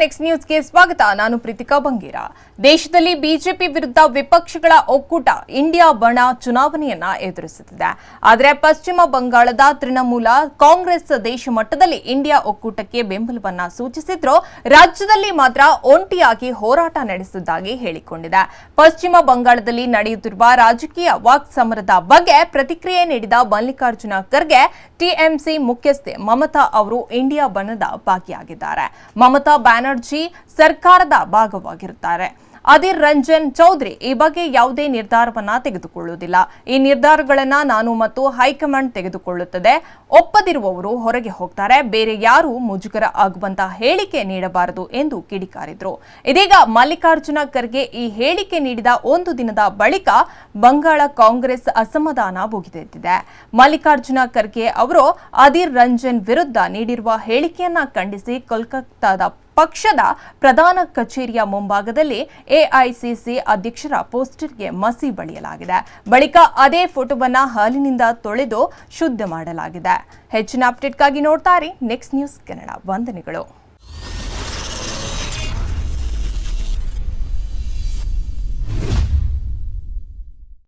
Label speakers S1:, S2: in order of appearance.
S1: Next ನ್ಯೂಸ್ಗೆ ಸ್ವಾಗತ. ನಾನು ಪ್ರೀತಿಕಾ ಬಂಗೇರ. ದೇಶದಲ್ಲಿ ಬಿಜೆಪಿ ವಿರುದ್ಧ ವಿಪಕ್ಷಗಳ ಒಕ್ಕೂಟ ಇಂಡಿಯಾ ಬಣ ಚುನಾವಣೆಯನ್ನ ಎದುರಿಸುತ್ತಿದೆ. ಆದರೆ ಪಶ್ಚಿಮ ಬಂಗಾಳದ ತೃಣಮೂಲ ಕಾಂಗ್ರೆಸ್ ದೇಶ ಮಟ್ಟದಲ್ಲಿ ಇಂಡಿಯಾ ಒಕ್ಕೂಟಕ್ಕೆ ಬೆಂಬಲವನ್ನ ಸೂಚಿಸಿದ್ರು ರಾಜ್ಯದಲ್ಲಿ ಮಾತ್ರ ಒಂಟಿಯಾಗಿ ಹೋರಾಟ ನಡೆಸುವುದಾಗಿ ಹೇಳಿಕೊಂಡಿದೆ. ಪಶ್ಚಿಮ ಬಂಗಾಳದಲ್ಲಿ ನಡೆಯುತ್ತಿರುವ ರಾಜಕೀಯ ವಾಕ್ ಸಮರದ ಬಗ್ಗೆ ಪ್ರತಿಕ್ರಿಯೆ ನೀಡಿದ ಮಲ್ಲಿಕಾರ್ಜುನ ಖರ್ಗೆ, ಟಿಎಂಸಿ ಮುಖ್ಯಸ್ಥೆ ಮಮತಾ ಅವರು ಇಂಡಿಯಾ ಬಣದ ಭಾಗಿಯಾಗಿದ್ದಾರೆ. ಮಮತಾ ಬ್ಯಾನರ್ಜಿ ಸರ್ಕಾರದ ಭಾಗವಾಗಿರುತ್ತಾರೆ. ಅದಿರ್ ರಂಜನ್ ಚೌಧರಿ ಈ ಬಗ್ಗೆ ಯಾವುದೇ ನಿರ್ಧಾರವನ್ನ ತೆಗೆದುಕೊಳ್ಳುವುದಿಲ್ಲ. ಈ ನಿರ್ಧಾರಗಳನ್ನ ನಾನು ಮತ್ತು ಹೈಕಮಾಂಡ್ ತೆಗೆದುಕೊಳ್ಳುತ್ತದೆ. ಒಪ್ಪದಿರುವವರು ಹೊರಗೆ ಹೋಗ್ತಾರೆ. ಬೇರೆ ಯಾರು ಮುಜುಗರ ಆಗುವಂತ ಹೇಳಿಕೆ ನೀಡಬಾರದು ಎಂದು ಕಿಡಿಕಾರಿದ್ರು. ಇದೀಗ ಮಲ್ಲಿಕಾರ್ಜುನ ಖರ್ಗೆ ಈ ಹೇಳಿಕೆ ನೀಡಿದ ಒಂದು ದಿನದ ಬಳಿಕ ಬಂಗಾಳ ಕಾಂಗ್ರೆಸ್ ಅಸಮಾಧಾನ ಭುಗಿದೆದ್ದಿದೆ. ಮಲ್ಲಿಕಾರ್ಜುನ ಖರ್ಗೆ ಅವರು ಅದಿರ್ ರಂಜನ್ ವಿರುದ್ಧ ನೀಡಿರುವ ಹೇಳಿಕೆಯನ್ನ ಖಂಡಿಸಿ ಕೋಲ್ಕತ್ತಾದ ಪಕ್ಷದ ಪ್ರಧಾನ ಕಚೇರಿಯ ಮುಂಭಾಗದಲ್ಲಿ ಎಐಸಿಸಿ ಅಧ್ಯಕ್ಷರ ಪೋಸ್ಟರ್ಗೆ ಮಸಿ ಬಳಿಯಲಾಗಿದೆ. ಬಳಿಕ ಅದೇ ಫೋಟೋವನ್ನು ಹಾಲಿನಿಂದ ತೊಳೆದು ಶುದ್ಧ ಮಾಡಲಾಗಿದೆ. ಹೆಚ್ಚಿನ ಅಪ್ಡೇಟ್ಗಾಗಿ ನೋಡ್ತಾರೆ ನೆಕ್ಸ್ಟ್ ನ್ಯೂಸ್ ಕನ್ನಡ ವಂದನೆಗಳು.